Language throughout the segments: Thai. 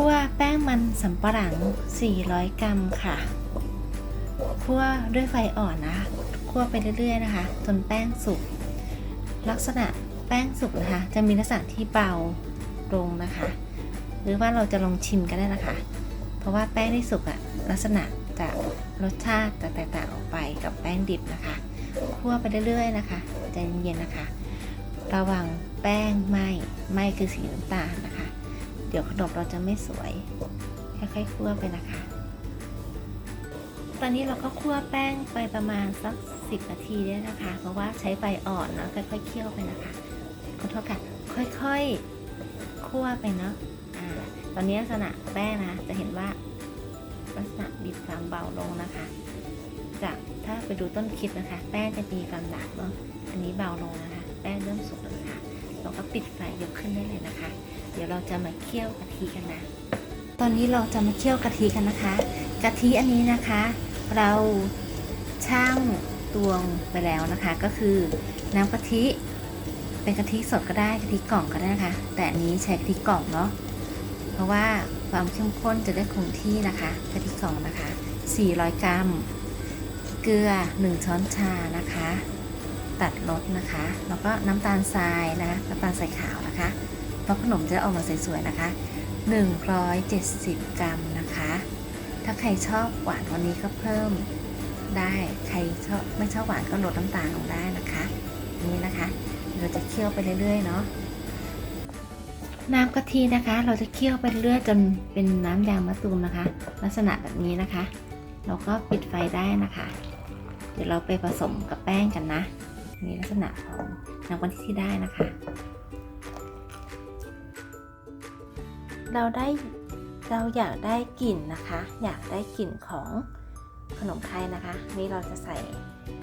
คั่วแป้งมันสำปะหลัง 400 กรัมค่ะ คั่วด้วยไฟอ่อนนะ คั่วไปเรื่อยๆนะคะ จนแป้งสุก ลักษณะแป้งสุกนะคะ จะมีลักษณะที่เบาลงนะคะ หรือว่าเราจะลองชิมกันได้นะคะ เพราะว่าแป้งที่สุกอะลักษณะจะรสชาติจะแตกต่างออกไปกับแป้งดิบนะคะ คั่วไปเรื่อยๆนะคะใจเย็นๆนะคะ ระวังแป้งไหมไหมคือสีน้ำตาลนะคะ เดี๋ยวขนมเราจะไม่สวย ค่อยๆคั่วไปนะคะ ตอนนี้เราก็คั่วแป้งไปประมาณสักสิบนาทีได้นะคะ เพราะว่าใช้ไฟอ่อนเนาะค่อยๆเคี่ยวไปนะคะขอโทษค่ะค่อยๆคั่วไปเนาะอ่าตอนนี้ลักษณะแป้งนะจะเห็นว่าลักษณะมีความเบาลงนะคะ จากถ้าไปดูต้นคลิปนะคะ แป้งจะมีความหนักเนาะอันนี้เบาลงนะคะ แป้งเริ่มสุกแล้ว เราก็ปิดไฟยกขึ้นได้เลยนะคะ เดี๋ยวเราจะมาเคี่ยวกะทิกันนะ ตอนนี้เราจะมาเคี่ยวกะทิกันนะคะ กะทิอันนี้นะคะ เราช่างตวงไปแล้วนะคะ ก็คือน้ำกะทิเป็นกะทิสดก็ได้กะทิกล่องก็ได้นะคะ แต่อันนี้ใช้กะทิกล่องเนาะเพราะว่าความเข้มข้นจะได้คงที่นะคะกะทิกล่องนะคะ 400 กรัม เกลือ 1 ช้อนชานะคะ ตัดรสนะคะ แล้วก็น้ำตาลทรายนะน้ำตาลทรายขาวนะคะเพราะขนมจะออกมาสวยๆนะคะ 170 กรัมนะคะ ถ้าใครชอบหวานวันนี้ก็เพิ่มได้ ใครชอบไม่ชอบหวานก็ลดน้ำตาลลงได้นะคะนี่นะคะ เราจะเคี่ยวไปเรื่อยๆเนาะน้ำกะทินะคะ เราจะเคี่ยวไปเรื่อยจนเป็นน้ำยางมะตูมนะคะ ลักษณะแบบนี้นะคะ เราก็ปิดไฟได้นะคะ เดี๋ยวเราไปผสมกับแป้งกันนะ นี่ลักษณะของน้ำกะทิที่ได้นะคะ เราได้เราอยากได้กลิ่นนะคะ อยากได้กลิ่นของขนมไทยนะคะนี่เราจะใส่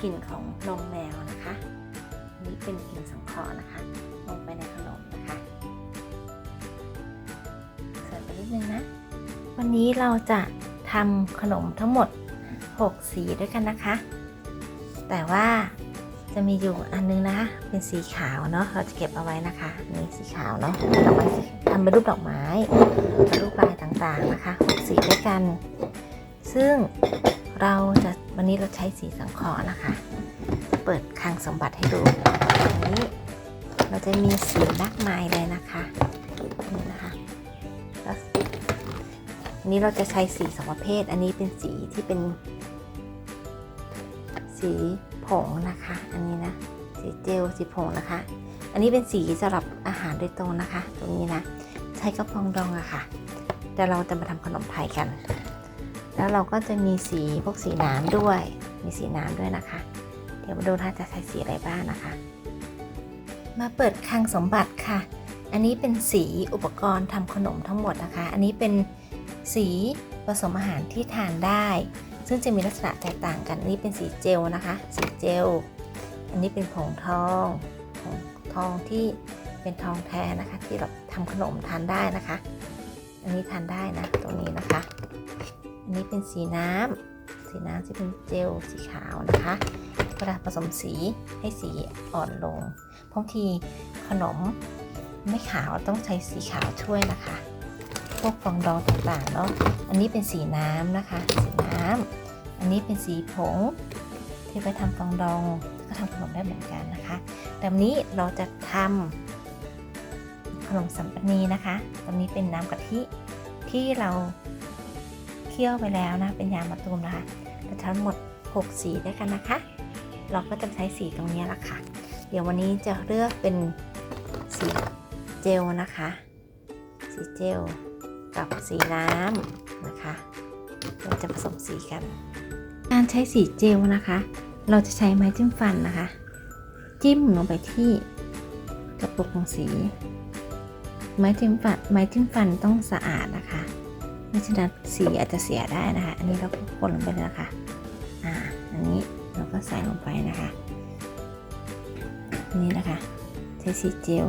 กลิ่นของนมแมวนะคะนี่เป็นกลิ่นสังเคราะห์นะคะ ลงไปในขนมนะคะใส่ไปนิดนึงนะ วันนี้เราจะทำขนมทั้งหมด 6 สีด้วยกันนะคะ แต่ว่า จะมีอยู่อันนึงนะคะ เป็นสีขาวเนาะ เราจะเก็บเอาไว้นะคะ นี่สีขาวเนาะดอกไม้สีทำเป็นรูปดอกไม้เป็นรูปลายต่างๆนะคะหกสีด้วยกัน ซึ่งเราจะวันนี้เราใช้สีสังเคราะห์นะคะ เปิดคลังสมบัติให้ดูอันนี้เราจะมีสีมากมายเลยนะคะนี่นะคะแล้วนนี้เราจะใช้สีสองประเภท อันนี้เป็นสีที่เป็นสี ผงนะคะ อันนี้นะสีเจลสีผงนะคะ อันนี้เป็นสีสำหรับอาหารโดยตรงนะคะ ตรงนี้นะใช้กระพองดองอะค่ะแต่เราจะมาทำขนมไทยกัน แล้วเราก็จะมีสีพวกสีน้ำด้วย มีสีน้ำด้วยนะคะ เดี๋ยวมาดูถ้าจะใช้สีอะไรบ้างนะคะ มาเปิดคลังสมบัติค่ะ อันนี้เป็นสีอุปกรณ์ทำขนมทั้งหมดนะคะ อันนี้เป็นสีผสมอาหารที่ทานได้ ซึ่งจะมีลักษณะแตกต่างกันอันนี้เป็นสีเจลนะคะ สีเจล อันนี้เป็นผงทองผงทองที่เป็นทองแท้นะคะ ที่เราทำขนมทานได้นะคะ อันนี้ทานได้นะตรงนี้นะคะ อันนี้เป็นสีน้ำสีน้ำที่เป็นเจลสีขาวนะคะเวลาผสมสีให้สีอ่อนลงบางทีขนมไม่ขาวต้องใช้สีขาวช่วยนะคะ พวกฟองดองต่างๆเนาะ อันนี้เป็นสีน้ำนะคะ สีน้ำ อันนี้เป็นสีผงที่ไปทำฟองดองก็ทำขนมได้เหมือนกันนะคะแต่วันนี้เราจะทำขนมสัมปนีนะคะตอนนี้เป็นน้ำกะทิที่เราเคี่ยวไปแล้วนะ เป็นยางมะตูมนะคะจะทั้งหมด 6 สีด้วยกันนะคะ เราก็จะใช้สีตรงนี้ละค่ะ เดี๋ยววันนี้จะเลือกเป็นสีเจลนะคะ สีเจลกับสีน้ำนะคะ เราจะผสมสีกัน การใช้สีเจลนะคะ เราจะใช้ไม้จิ้มฟันนะคะ จิ้มลงไปที่กระปุกของสี ไม้จิ้มฟันไม้จิ้มฟันต้องสะอาดนะคะไม่ฉะนั้นสีอาจจะเสียได้นะคะ อันนี้เราก็คนลงไปเลยนะคะอ่าอันนี้เราก็ใส่ลงไปนะคะนนี้นะคะ ใช้สีเจล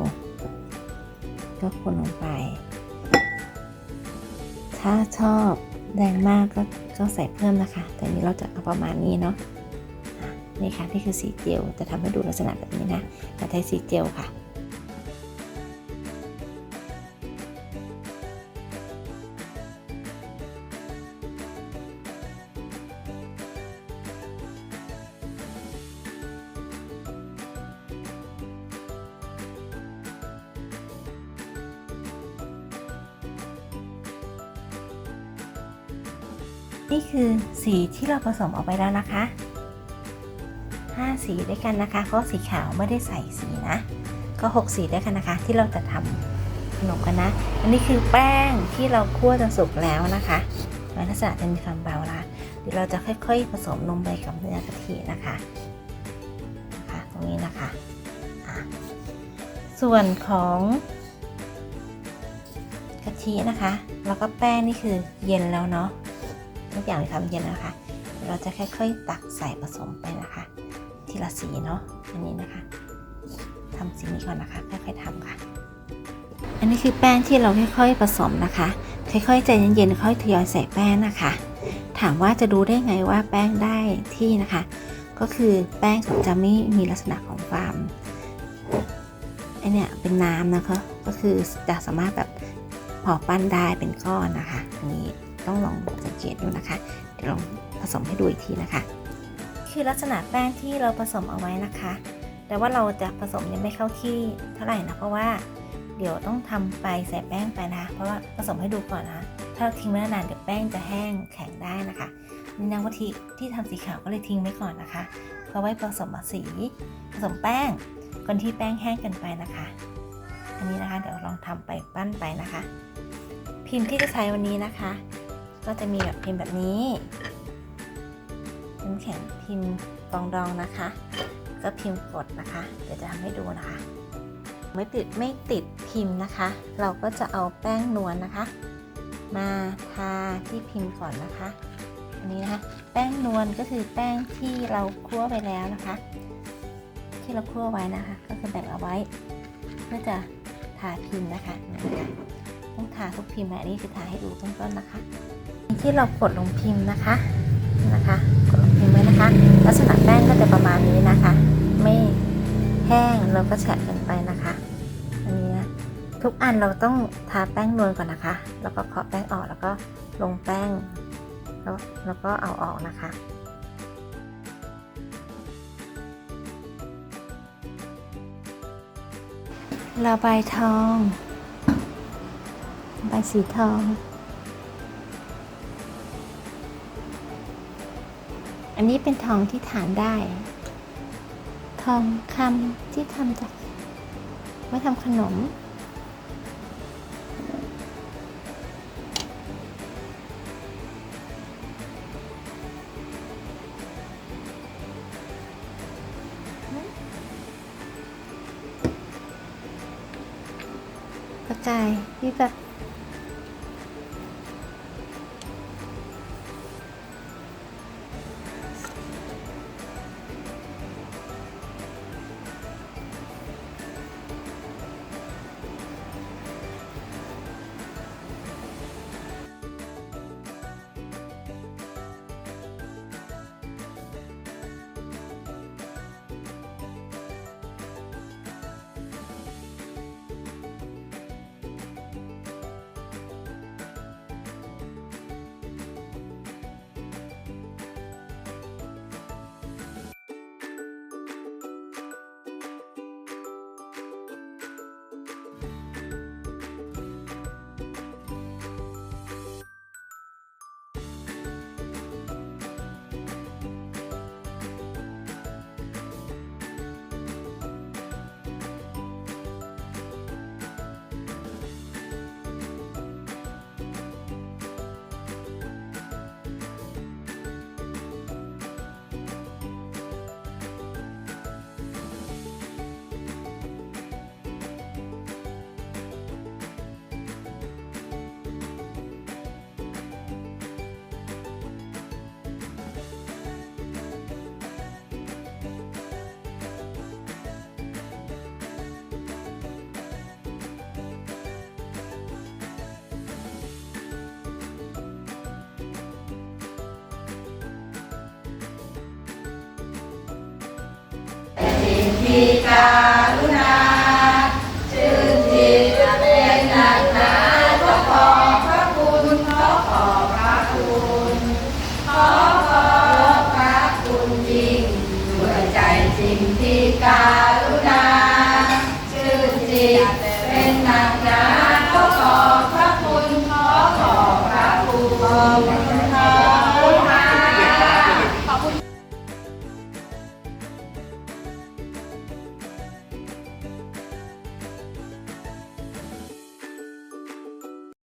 ก็คนลงไป ถ้าชอบ แดงมากก็ก็ใส่เพิ่มนะคะ แต่นี้เราจะเอาประมาณนี้เนาะนี่ค่ะนี่คือสีเจลจะทำให้ดูลักษณะแบบนี้นะแต่ใช้สีเจลค่ะ นี่คือสีที่เราผสมออกไปแล้วนะคะห้าสีด้วยกันนะคะ เพราะสีขาวไม่ได้ใส่สีนะ ก็หกสีด้วยกันนะคะ ที่เราจะทำขนมกันนะ อันนี้คือแป้งที่เราคั่วจนสุกแล้วนะคะลักษณะจะมีความเบาละเดี๋ยวเราจะค่อย ๆ ผสมลงไปกับเนื้อกะทินะคะนะคะ ตรงนี้นะคะะส่วนของกะทินะคะ แล้วก็แป้งนี่คือเย็นแล้วเนาะ ทุกอย่างมีความเย็นนะคะ เราจะค่อยๆตักใส่ผสมไปนะคะ ทีละสีเนาะอันนี้นะคะทำสีนี้ก่อนนะคะ ค่อยๆทำค่ะ อันนี้คือแป้งที่เราค่อยๆผสมนะคะ ค่อยๆใจเย็นๆค่อยทยอยใส่แป้งนะคะ ถามว่าจะรู้ได้ไงว่าแป้งได้ที่นะคะ ก็คือแป้งจะไม่มีลักษณะของความไอเนี่ยเป็นน้ำนะคะ ก็คือจะสามารถแบบพอปั้นได้เป็นก้อนนะคะอันนี้ ต้องลองสังเกตดูนะคะ เดี๋ยวลองผสมให้ดูอีกทีนะคะ คือลักษณะแป้งที่เราผสมเอาไว้นะคะ แต่ว่าเราจะผสมยังไม่เข้าที่เท่าไหร่นะเพราะว่าเดี๋ยวต้องทำไปใส่แป้งไปนะคะ เพราะว่าผสมให้ดูก่อนนะถ้าเราทิ้งไว้นานเดี๋ยวแป้งจะแห้งแข็งได้นะคะนี่นะว่าที่ที่ทำสีขาวก็เลยทิ้งไว้ก่อนนะคะเพราะไว้ผสมสีผสมแป้งก่อนที่แป้งแห้งกันไปนะคะ อันนี้นะคะเดี๋ยวลองทำไปปั้นไปนะคะ พิมพ์ที่จะใช้วันนี้นะคะ ก็จะมีแบบพิมพ์แบบนี้พิมพ์แข็งพิมพ์ฟองดองนะคะ ก็พิมพ์กดนะคะ เดี๋ยวจะทำให้ดูนะคะ ไม่ติดไม่ติดพิมพ์นะคะ เราก็จะเอาแป้งนวลนะคะ มาทาที่พิมพ์ก่อนนะคะอันนี้นะคะ แป้งนวลก็คือแป้งที่เราคั่วไปแล้วนะคะ ที่เราคั่วไว้นะคะ ก็คือแบ่งเอาไว้ เพื่อจะทาพิมพ์นะคะต้องทาทุกพิมพ์นะอันนี้คือทาให้ดูต้นๆนะคะ ที่เรากดลงพิมพ์นะคะนะคะ กดลงพิมพ์ไว้นะคะ ลักษณะแป้งก็จะประมาณนี้นะคะ ไม่แห้งแล้วก็แฉะกินไปนะคะอันนี้ทุกอันเราต้องทาแป้งนวลก่อนนะคะ แล้วก็เคาะแป้งออกแล้วก็ลงแป้งแล้วแล้วก็เอาออกนะคะระบายทองระบายสีทอง อันนี้เป็นทองที่ทานได้ ทองคำที่ทำจากไว้ทำขนม กระจายที่แบบ มีการุณาชื่นจิตเป็นหนักนาก็ขอพระคุณขอขอบพระคุณขอขอบพระคุณจริงด้วยใจจริงที่การุณาชื่นจิตเป็นหนักนาก็ขอ